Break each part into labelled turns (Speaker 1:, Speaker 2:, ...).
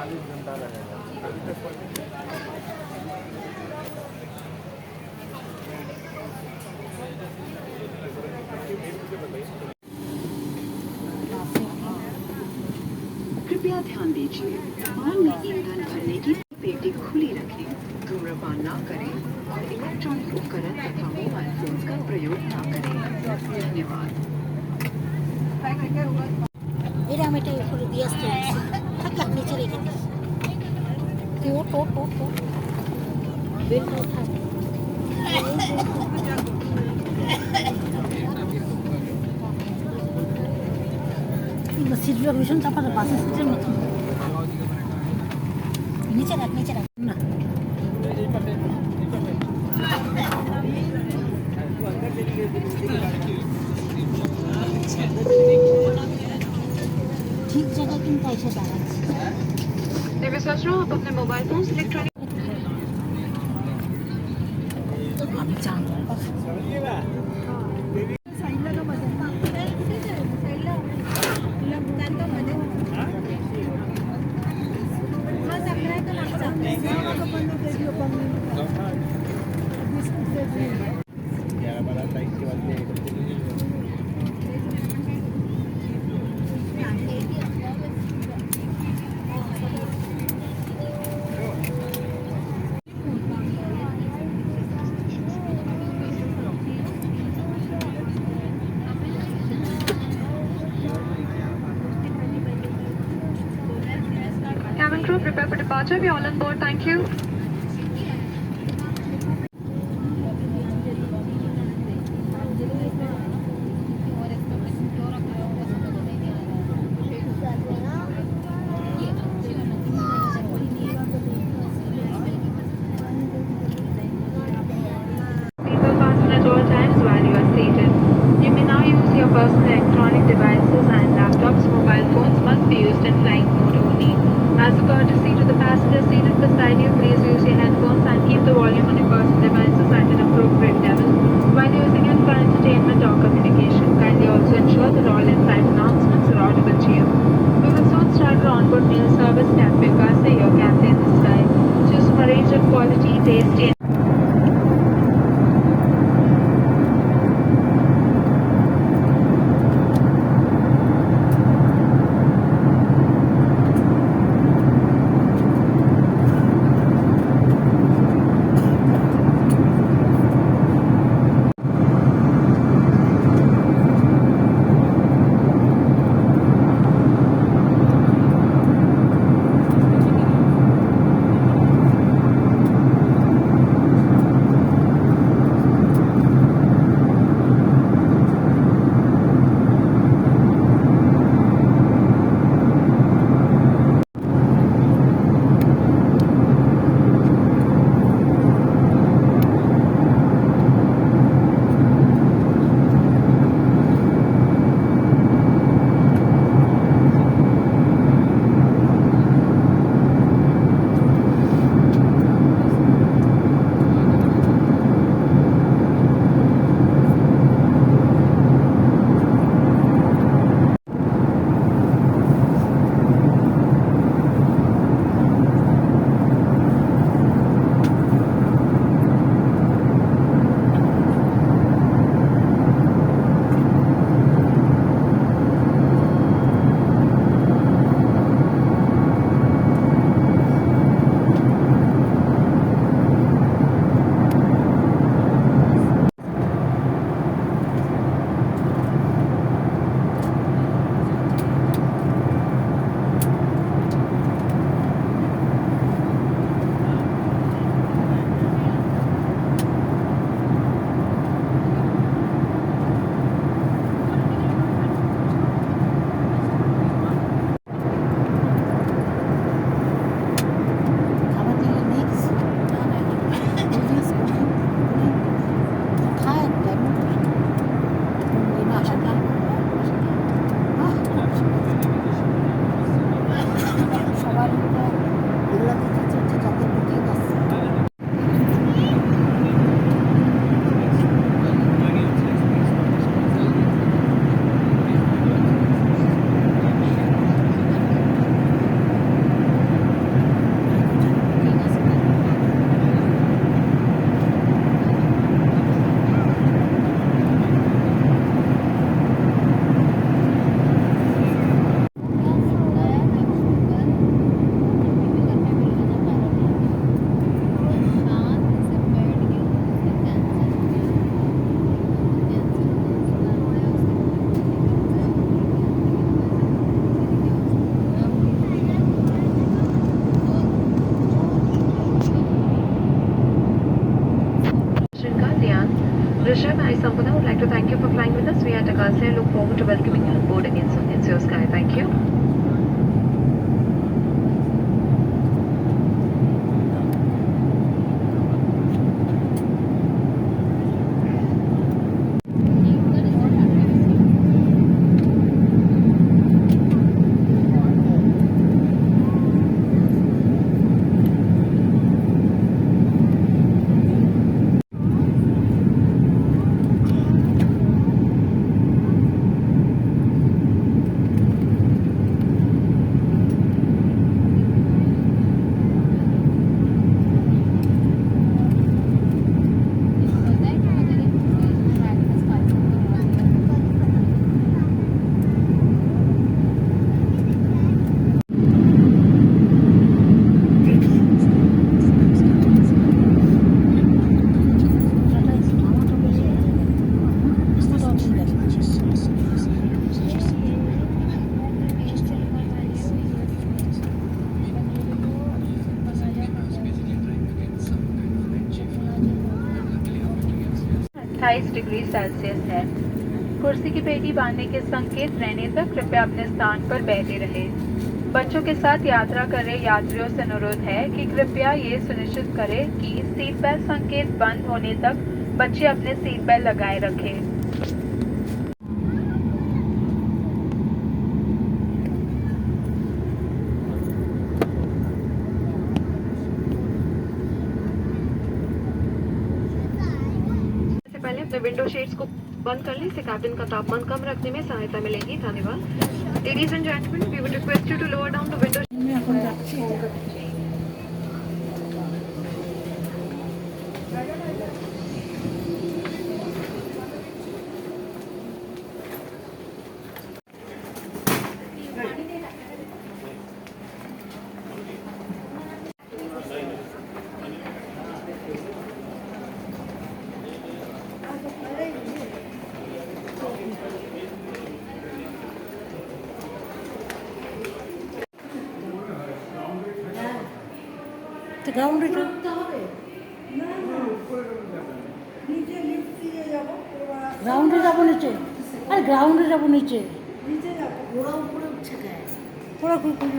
Speaker 1: चालीस घंटा रहेगा।
Speaker 2: कृपया ध्यान दीजिए। वाहन में ईंधन भरने की पेटी खुली रखें। धूम्रपान ना करें और इलेक्ट्रॉनिक उपकरण तथा मोबाइल फ़ोन का प्रयोग ना करें। धन्यवाद।
Speaker 3: সিটগুলো ভীষণ চাপা তো বাসের সিটের মতো নিচে রাখ নিচে রাখ না ঠিক জায়গায় কিন্তু এসে দাঁড়াচ্ছে
Speaker 2: देवे ससुरो आप अपने मोबाइल फोन इलेक्ट्रॉनिक
Speaker 3: আমি জানবো
Speaker 2: Roger, we all on board, thank you. personal electronic devices and laptops, mobile phones must be used in flight mode only. Courtesy to the passengers seated beside you, please use your headphones and keep the volume on your personal devices at an appropriate level while using it for entertainment or communication. Kindly also ensure that all in-flight announcements are audible to you. We will soon start our onboard meal service. Car, say your captain this time. Choose from a range of quality, tasty, at look forward to welcoming you on board again soon. It's your sky. Thank you. अट्ठाईस degree Celsius है। कुर्सी की पेटी बांधने के संकेत रहने तक कृपया अपने स्थान पर बैठे रहे। बच्चों के साथ यात्रा कर रहे यात्रियों से अनुरोध है कि कृपया ये सुनिश्चित करें कि सीट बेल्ट संकेत बंद होने तक बच्चे अपने सीट बेल्ट लगाए रखें। से अपने विंडो शेड्स को बंद कर लें, इससे कैबिन का तापमान कम रखने में सहायता मिलेगी, धन्यवाद। Ladies and gentleman we would request you to lower
Speaker 3: down the window তো গ্রাউন্ডে গ্রাউন্ডে যাব নিচে। আরে গ্রাউন্ডে যাব নিচে। ওরা উপরে উঠছে ওরা খুব এখানে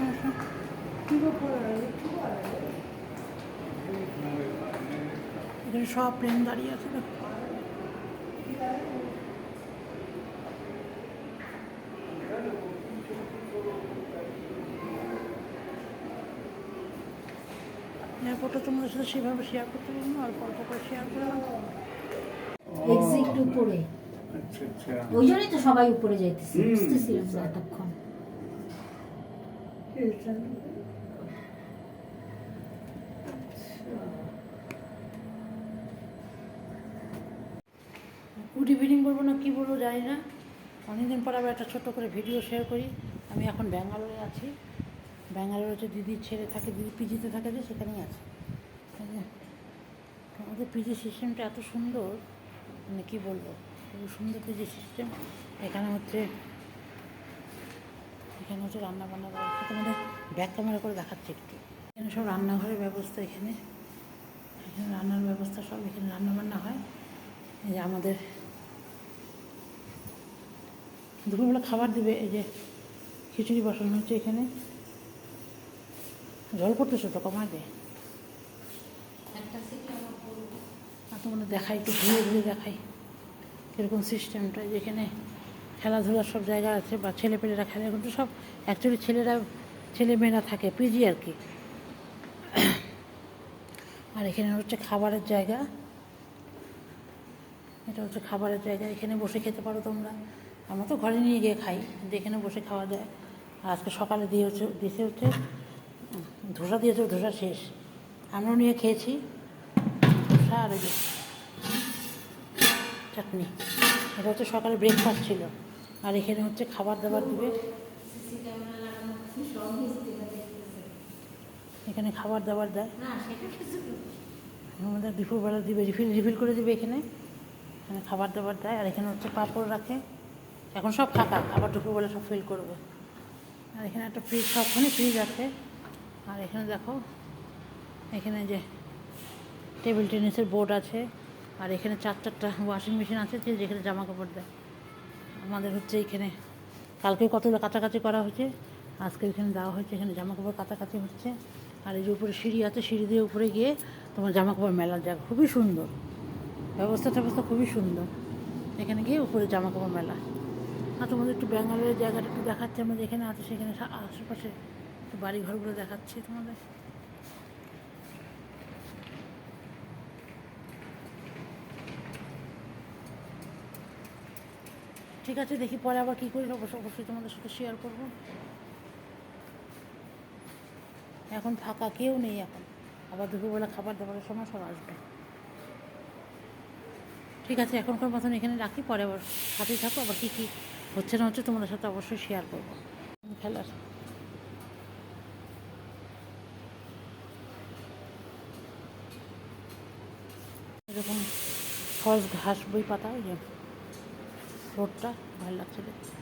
Speaker 3: সব প্লেন দাঁড়িয়ে আছে। এয়ারপোর্টে তোমাদের সাথে সেভাবে শেয়ার করতে পারব না অল্প অল্প করে শেয়ার করলাম
Speaker 4: এক্সিট উপরে।
Speaker 1: আচ্ছা আচ্ছা।
Speaker 4: ওই জন্যই তো সবাই উপরে যাইতেছে বুঝতেছিলাম না এতক্ষণ।
Speaker 3: গুড ইভিনিং বলব না কী বলব জানি না। অনেকদিন পর আবার একটা ছোট্ট করে ভিডিও শেয়ার করি। আমি এখন ব্যাঙ্গালোরে আছি। ব্যাঙ্গালোরে যে দিদির ছেলে থাকে দিদি পিজিতে থাকে যে সেখানেই আছে। আমাদের পিজি সিস্টেমটা এত সুন্দর মানে কী বলব খুব সুন্দর পিজি সিস্টেম এখানে হচ্ছে এখানে হচ্ছে রান্না বান্নার ব্যবস্থা তোমাদের ব্যাক ক্যামেরা করে দেখাচ্ছে একটু। এখানে সব রান্নাঘরের ব্যবস্থা এখানে। এখানে রান্নার ব্যবস্থা সব এখানে রান্না বান্না হয়। এই যে আমাদের দুপুরবেলা খাবার দিবে, এই যে খিচুড়ি বসানো হচ্ছে এখানে। জল পড়তেছে তো কমা দে তোমাদের দেখাই একটু ঘুরে ঘুরে দেখাই কীরকম সিস্টেমটা যেখানে খেলাধুলার সব জায়গা আছে বা ছেলেপেলেরা খেলে, এখন তো সব অ্যাকচুয়ালি ছেলেরা ছেলে মেয়েরা থাকে পিজি আর কি। আর এখানে হচ্ছে খাবারের জায়গা। এটা হচ্ছে খাবারের জায়গা, এখানে বসে খেতে পারো তোমরা। আমরা তো ঘরে নিয়ে গিয়ে খাই এখানে বসে খাওয়া যায়। আর আজকে সকালে দিয়ে হচ্ছে, দিয়েছে হচ্ছে, ধোসা দিয়েছে, ধোসা শেষ। আমরাও নিয়ে খেয়েছি, ধোসা আর চাটনি। এটা হচ্ছে সকালে ব্রেকফাস্ট ছিল। আর এখানে হচ্ছে খাবার দাবার দিবে। এখানে খাবার দাবার দেয়। আমাদের দুপুরবেলা দিবে রিফিল রিফিল করে দিবে এখানে। এখানে খাবার দাবার দেয়। আর এখানে হচ্ছে পাঁপড় রাখে। এখন সব ফাঁকা। আবার দুপুরবেলা সব ফিল করবে। আর এখানে একটা ফ্রিজ সবখানে ফ্রিজ আছে। আর এখানে দেখো, এখানে যে টেবিল টেনিসের বোর্ড আছে। আর এখানে চার চারটা ওয়াশিং মেশিন আছে যে যেখানে জামা কাপড় দেয়। আমাদের হচ্ছে এখানে, কালকে কতগুলো কাছাকাছি করা হয়েছে, আজকে এখানে দেওয়া হয়েছে, এখানে জামা কাপড় কাছাকাছি হচ্ছে। আর এই যে উপরে সিঁড়ি আছে, সিঁড়ি দিয়ে উপরে গিয়ে তোমার জামা কাপড় মেলার জায়গা খুবই সুন্দর। ব্যবস্থা ট্যবস্থা খুবই সুন্দর। এখানে গিয়ে উপরে জামা কাপড় মেলা। আর তোমাদের একটু ব্যাঙ্গালোরের জায়গাটা একটু দেখাচ্ছে, আমরা যেখানে আছে সেখানে আশেপাশে একটু বাড়ি ঘরগুলো দেখাচ্ছি তোমাদের। ঠিক আছে, দেখি পরে আবার কী করি অবশ্যই অবশ্যই তোমাদের সাথে শেয়ার করব। এখন ফাঁকা কেউ নেই এখন। আবার দুপুরবেলা খাবার দাবারের সময় সব আসবে। ঠিক আছে, এখনকার মতন এখানে রাখি, পরে আবার সাথেই থাকো। আবার কী কী হচ্ছে না হচ্ছে তোমাদের সাথে অবশ্যই শেয়ার করব। খেলার। এরকম ফস ঘাস, বই পাতা ওই যে রোডটা ভালো লাগছে দেখতে।